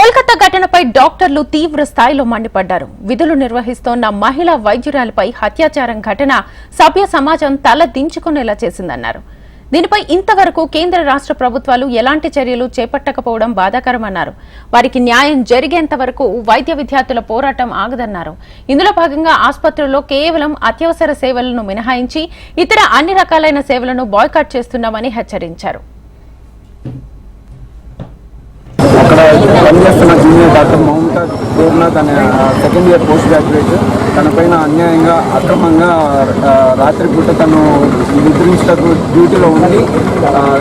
కోల్కతా ఘటనపై డాక్టర్లు తీవ్ర స్థాయిలో మండిపడ్డారు. విధులు నిర్వహిస్తోన్న మహిళా వైద్యురాలపై హత్యాచారం ఘటన సభ్య సమాజం తల దించుకునేలా చేసిందన్నారు. దీనిపై ఇంతవరకు కేంద్ర రాష్ట్ర ప్రభుత్వాలు ఎలాంటి చర్యలు చేపట్టకపోవడం బాధాకరమన్నారు. వారికి న్యాయం జరిగేంత వరకు వైద్య విద్యార్థుల పోరాటం ఆగదన్నారు. ఇందులో భాగంగా ఆసుపత్రుల్లో కేవలం అత్యవసర సేవలను మినహాయించి ఇతర అన్ని రకాలైన సేవలను బాయ్కాట్ చేస్తున్నామని హెచ్చరించారు అక్కడ పనిచేస్తున్న జూనియర్ డాక్టర్ మమతా గోర్నాథ్ అనే సెకండ్ ఇయర్ పోస్ట్ గ్రాడ్యుయేట్ తన పైన అన్యాయంగా అక్రమంగా రాత్రిపూట తను నిద్రించటకు డ్యూటీలో ఉండి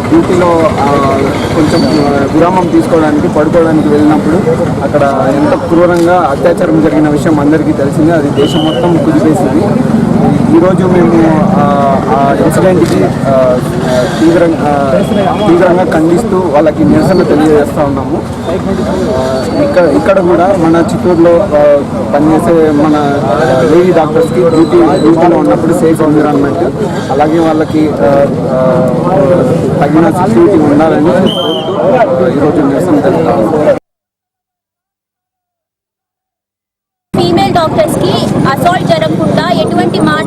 డ్యూటీలో కొంచెం విరామం తీసుకోవడానికి పడుకోవడానికి వెళ్ళినప్పుడు అక్కడ ఎంత క్రూరంగా అత్యాచారం జరిగిన విషయం అందరికీ తెలిసింది. అది దేశం మొత్తం కుదిపేసింది. ఈరోజు మేము ఆ, ఇన్సిడెంట్కి తీవ్రంగా తీవ్రంగా ఖండిస్తూ వాళ్ళకి నిరసన తెలియజేస్తూ ఉన్నాము. ఇక్కడ ఇక్కడ కూడా మన చిత్తూరులో పనిచేసే మన లేడీ డాక్టర్స్కి డ్యూటీ డ్యూటీలో ఉన్నప్పుడు సేఫ్ ఎన్విరాన్మెంట్. అలాగే వాళ్ళకి తగిన సెక్యూరిటీ ఉండాలని ఈరోజు నిరసన తెలుపుతా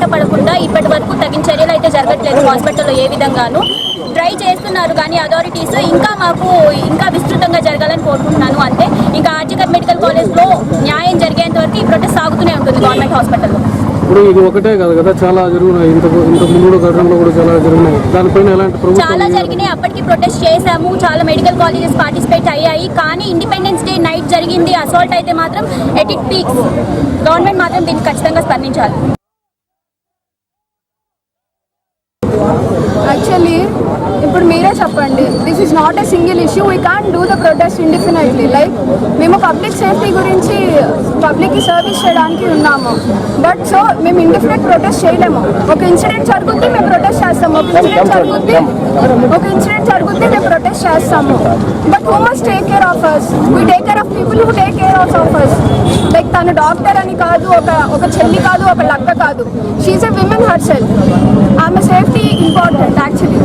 మాట పడకుండా ఇప్పటి వరకు తగిన చర్యలు అయితే జరగట్లేదు హాస్పిటల్లో ఏ విధంగాను. ట్రై చేస్తున్నారు కానీ అథారిటీస్ ఇంకా మాకు ఇంకా విస్తృతంగా జరగాలని కోరుకుంటున్నాను. అంతే ఇంకా ఆర్జికర్ మెడికల్ కాలేజ్లో న్యాయం జరిగేంత వరకు ఈ ప్రొటెస్ట్ సాగుతూనే ఉంటుంది గవర్నమెంట్ హాస్పిటల్లో. ఇప్పుడు ఇది ఒకటే కాదు కదా చాలా జరుగుతున్నాయి ఇంత ఇంత ముందు ఘటనలో కూడా చాలా జరుగుతున్నాయి దానిపైన ఎలాంటి చాలా జరిగినాయి. అప్పటికి ప్రొటెస్ట్ చేశాము. చాలా మెడికల్ కాలేజెస్ పార్టిసిపేట్ అయ్యాయి. కానీ ఇండిపెండెన్స్ డే నైట్ జరిగింది. అసాల్ట్ అయితే మాత్రం ఎట్ ఇట్ పీక్స్ గవర్నమెంట్ మాత్రం దీనికి ఖచ్చితంగా స్పందించాలి. యాక్చువల్లీ ఇప్పుడు మీరే చెప్పండి. This is not a single issue we can do the protest indefinitely like మేము పబ్లిక్ సేఫ్టీ గురించి పబ్లిక్కి సర్వీస్ చేయడానికి ఉన్నాము. బట్ సో మేము ఇండిఫినెట్ ప్రొటెస్ట్ చేయలేము. ఒక ఇన్సిడెంట్ జరుగుతుంది మేము ప్రొటెస్ట్ చేస్తాము. ఒక ఇన్సిడెంట్ జరుగుద్ది. ఒక ఇన్సిడెంట్ జరుగుద్ది మేము ప్రొటెస్ట్ చేస్తాము. But who must take care of us we take care of people who take care of of us like తను డాక్టర్ అని కాదు ఒక ఒక చెల్లి కాదు ఒక లక్క కాదు. She a women herself ఆమె సేఫ్టీ ఇంపార్టెంట్ యాక్చువల్లీ